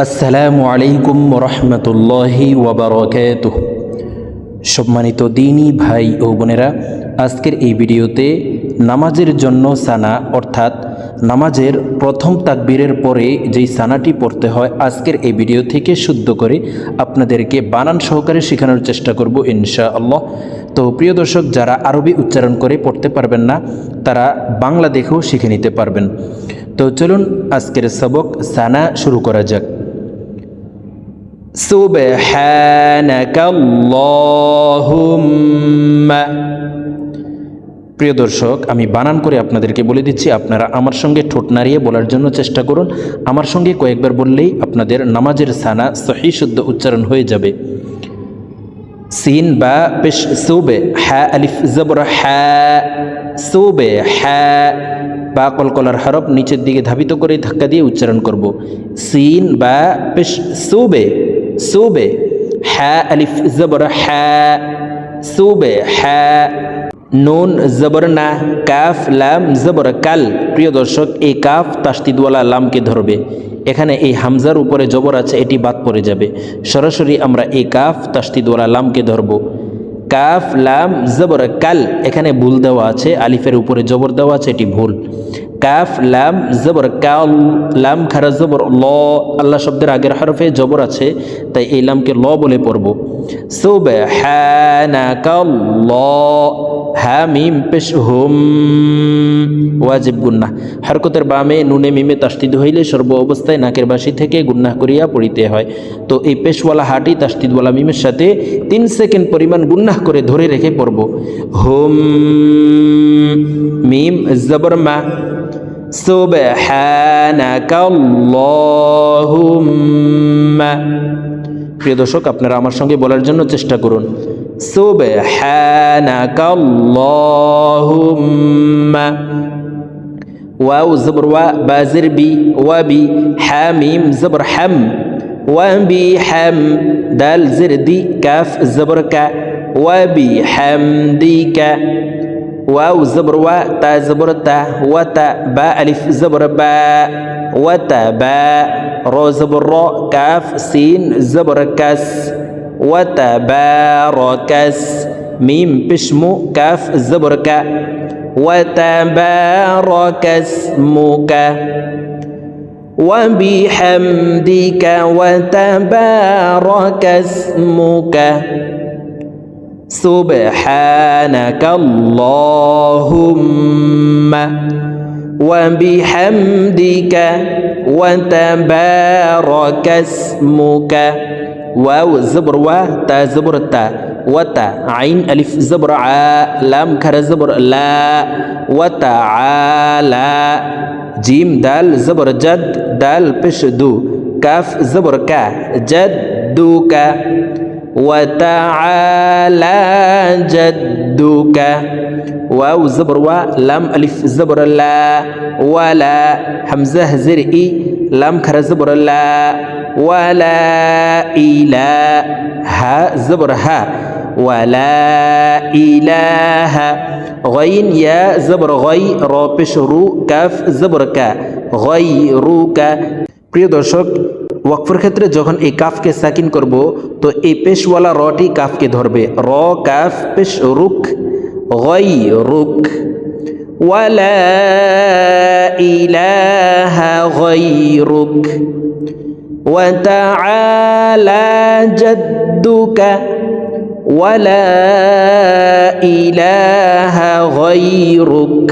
আসসালামু আলাইকুম রহমতুল্লাহি ওবরকাত সম্মানিত দিনী ভাই ও বোনেরা, আজকের এই ভিডিওতে নামাজের জন্য সানা, অর্থাৎ নামাজের প্রথম তাকবীরের পরে যেই সানাটি পড়তে হয়, আজকের এই ভিডিও থেকে শুদ্ধ করে আপনাদেরকে বানান সহকারে শেখানোর চেষ্টা করব ইনশা আল্লাহ তো প্রিয় দর্শক, যারা আরবি উচ্চারণ করে পড়তে পারবেন না, তারা বাংলা দেখেও শিখে নিতে পারবেন। তো চলুন আজকের সবক সানা শুরু করা যাক। سبحانك اللهم প্রিয় দর্শক আমি বানান করে আপনাদেরকে বলে দিচ্ছি আপনারা আমার সঙ্গে ঠোঁট নাড়িয়ে বলার জন্য চেষ্টা করুন আমার সঙ্গে কয়েকবার বললেই আপনাদের নামাজের সানা সহি শুদ্ধ উচ্চারণ হয়ে যাবে সিন বা পেশ সুবে হ্যা আলিফ জবর হ্যা সুবে হ্যা বা কলকলার হরফ নিচের দিকে ধাবিত করে ধাক্কা দিয়ে উচ্চারণ করব সিন বা পেশ সুবে সুবে, হ্যা, আলিফ, জবর, হ্যা, সুবে, হ্যা, নুন, জবর, না, কাফ, লাম, জবর, কাল। প্রিয় দর্শক, এই কাফ তাস্তিদওয়ালা লামকে ধরবে। এখানে এই হামজার উপরে জবর আছে, এটি বাদ পড়ে যাবে। সরাসরি আমরা এই কাফ তাস্তিদওয়ালা লামকে ধরব। কাফ, লাম, জবর, কাল, এখানে ভুল দেওয়া আছে, আলিফের উপরে জবর দেওয়া আছে, এটি ভুল। কাফ, লাম, জবর, কাল, লাম, খারা, জবর, ল, আল্লাহ শব্দের আগের হরফে জবর আছে, তাই এই লামকে ল বলে পড়ব। সুবহানাকাল্লাহ হা মিম পেশ হুম, ওয়াজিব গুন্না হরকতের বামে নুনে মিমে তাস্তিদ হইলে সর্ব অবস্থায় নাকের বাসি থেকে গুন্না করিয়া পড়িতে হয়। তো এই পেশওয়ালা হাটি তাস্তিদওয়ালা মিমের সাথে তিন সেকেন্ড পরিমাণ গুন্নাহ করে ধরে রেখে পড়ব। হুম, মিম, জবর, মা প্রিয় দর্শক, আপনারা আমার সঙ্গে বলার জন্য চেষ্টা করুন। সুবহানাকাল্লাহুম্মা। ওয়াও জবর ওয়া বি ওয়া বি, হামিম, জবর হাম। বি, হাম, দাল, জির, দি, কাফ, জবর কা। ওয়া বি হামদিকা واو زبر وا تا زبر تا وتا باء ألف زبر باء وتا باء رو زبر رو كاف سين زبر كاس وتباركس ميم بشمو كاف زبر كا زبرك وتبارك اسمك وبحمدك وتبارك اسمك سبحانك اللهم وبحمدك وتبارك اسمك واو زبر و تا زبر تا وتا عين ألف زبر ع لام كر زبر لا وتعالى جيم دال زبر جد دال بش دو كاف زبر كا جدك وتعالى جدك واو زبر و لام ألف زبر لا ولا همزة زرئي لام كر زبر لا ولا إله ها زبر ها ولا إله غين يا زبر غي را بشرو كاف زبر كا غيرك প্রিয় দর্শক ওয়াকফের ক্ষেত্রে যখন এই কাফকে সাকিন করব তো এই পেশওয়ালা রটি কাফকে ধরবে র কাফ পেশ রুক গই রুক ওয়ালা ইলাহা গয়রুক وتعالى جدك ولا إله غيرك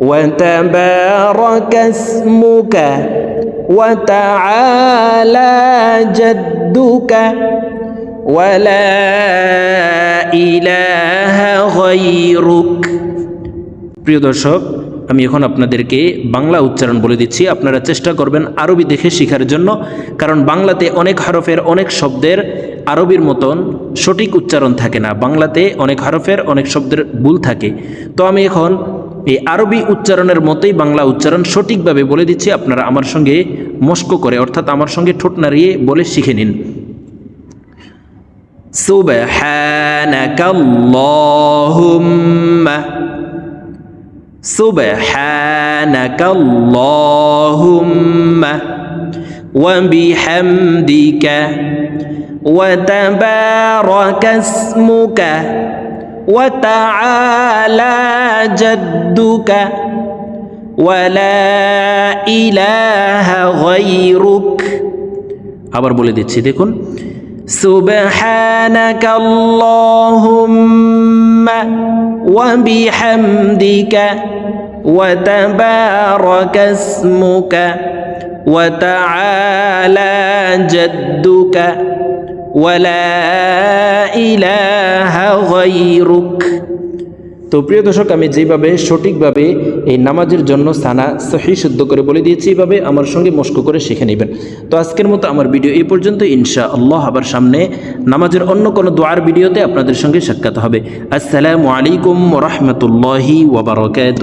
وتبارك اسمك وتعالى جدك ولا إله غيرك প্রিয় দর্শক আমি এখন আপনাদেরকে বাংলা উচ্চারণ বলে দিচ্ছি আপনারা চেষ্টা করবেন আরবি দেখে শেখার জন্য কারণ বাংলাতে অনেক হরফের অনেক শব্দের আরবির মতন সঠিক উচ্চারণ থাকে না বাংলাতে অনেক হরফের অনেক শব্দের ভুল থাকে তো আমি এখন এই আরবি উচ্চারণের মতোই বাংলা উচ্চারণ সঠিকভাবে বলে দিচ্ছি আপনারা আমার সঙ্গে মস্ক করে অর্থাৎ আমার সঙ্গে ঠোঁট নাড়িয়ে বলে শিখে নিন سبحانك اللهم سبحانك اللهم وبحمدك وتبارك اسمك وتعالى جدك ولا إله غيرك আবার বলে দিচ্ছি দেখুন سبحانك اللهم وبحمدك وتبارك اسمك وتعالى جدك ওয়ালা ইলাহা গাইরুক তো প্রিয় দর্শক, আমি যেভাবে, সঠিকভাবে এই নামাজের জন্য সানা সহি শুদ্ধ করে বলে দিয়েছি এইভাবে আমার সঙ্গে মস্ক করে শিখে নেবেন। তো আজকের মতো আমার ভিডিও এই পর্যন্ত। ইনশা আল্লাহ আবার সামনে নামাজের অন্য কোনো দোয়ার ভিডিওতে আপনাদের সঙ্গে সাক্ষাৎ হবে। আসসালামু আলাইকুম রহমতুল্লাহি ওবরাকাত